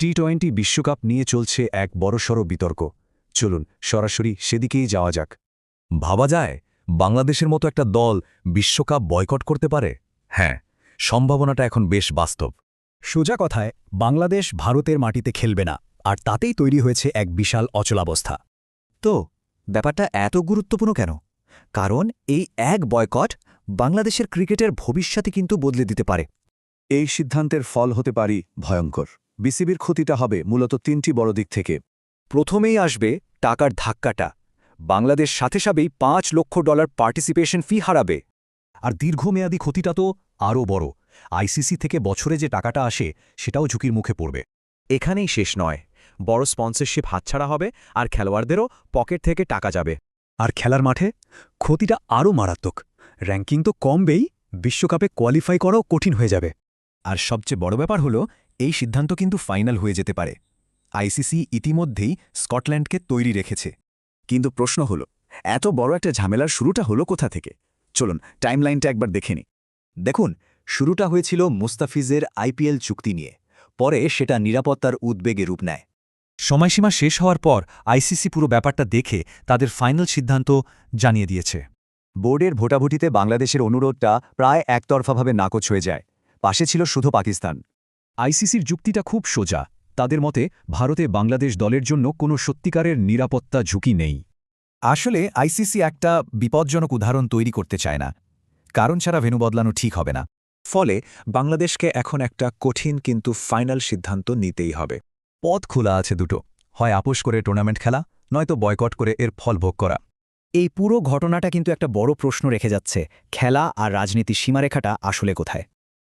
T twenty বিশ্বকাপ নিয়ে চলছে এক বড়সড় বিতর্ক। চলুন সরাসরি সেদিকেই যাওয়া যাক। ভাবা যায় বাংলাদেশের মতো একটা দল বিশ্বকাপ বয়কট করতে পারে? হ্যাঁ সম্ভাবনাটা এখন বেশ বাস্তব। সোজা কথায় বাংলাদেশ ভারতের মাটিতে খেলবে না আর তাতেই তৈরি হয়েছে এক বিশাল অচলাবস্থা। তো ব্যাপারটা এত গুরুত্বপূর্ণ কেন? কারণ এই এক বয়কট বাংলাদেশের ক্রিকেটের ভবিষ্যতে কিন্তু বদলে দিতে পারে। এই সিদ্ধান্তের ফল হতে পারি ভয়ঙ্কর। বিসিবির ক্ষতিটা হবে মূলত তিনটি বড় দিক থেকে। প্রথমেই আসবে টাকার ধাক্কাটা। বাংলাদেশ সাথে সাথেই পাঁচ লক্ষ ডলার পার্টিসিপেশন ফি হারাবে। আর দীর্ঘমেয়াদী ক্ষতিটা তো আরও বড়। আইসিসি থেকে বছরে যে টাকাটা আসে, সেটাও ঝুঁকির মুখে পড়বে। এখানেই শেষ নয়। বড় স্পন্সরশিপ হাতছাড়া হবে আর খেলোয়াড়দেরও পকেট থেকে টাকা যাবে। আর খেলার মাঠে ক্ষতিটা আরও মারাত্মক। র্যাঙ্কিং তো কমবেই, বিশ্বকাপে কোয়ালিফাই করাও কঠিন হয়ে যাবে। আর সবচেয়ে বড় ব্যাপার হলো এই সিদ্ধান্ত কিন্তু ফাইনাল হয়ে যেতে পারে। আইসিসি ইতিমধ্যেই স্কটল্যান্ডকে তৈরি রেখেছে। কিন্তু প্রশ্ন হল, এত বড় একটা ঝামেলার শুরুটা হলো কোথা থেকে? চলুন, টাইমলাইনটা একবার দেখে নি দেখুন, শুরুটা হয়েছিল মুস্তাফিজের আইপিএল চুক্তি নিয়ে। পরে সেটা নিরাপত্তার উদ্বেগে রূপ নেয়। সময়সীমা শেষ হওয়ার পর আইসিসি পুরো ব্যাপারটা দেখে তাদের ফাইনাল সিদ্ধান্ত জানিয়ে দিয়েছে। বোর্ডের ভোটাভুটিতে বাংলাদেশের অনুরোধটা প্রায় একতরফাভাবে নাকচ হয়ে যায়। পাশে ছিল শুধু পাকিস্তান। আইসিসির যুক্তিটা খুব সোজা। তাদের মতে, ভারতে বাংলাদেশ দলের জন্য কোনো সত্যিকারের নিরাপত্তা ঝুঁকি নেই। আসলে, আইসিসি একটা বিপজ্জনক উদাহরণ তৈরি করতে চায় না। কারণ ছাড়া ভেনু বদলানো ঠিক হবে না। ফলে, বাংলাদেশকে এখন একটা কঠিন কিন্তু ফাইনাল সিদ্ধান্ত নিতেই হবে। পথ খোলা আছে দুটো। হয় আপোষ করে টুর্নামেন্ট খেলা, নয়তো বয়কট করে এর ফল ভোগ করা। এই পুরো ঘটনাটা কিন্তু একটা বড় প্রশ্ন রেখে যাচ্ছে, খেলা আর রাজনীতির সীমারেখাটা আসলে কোথায়?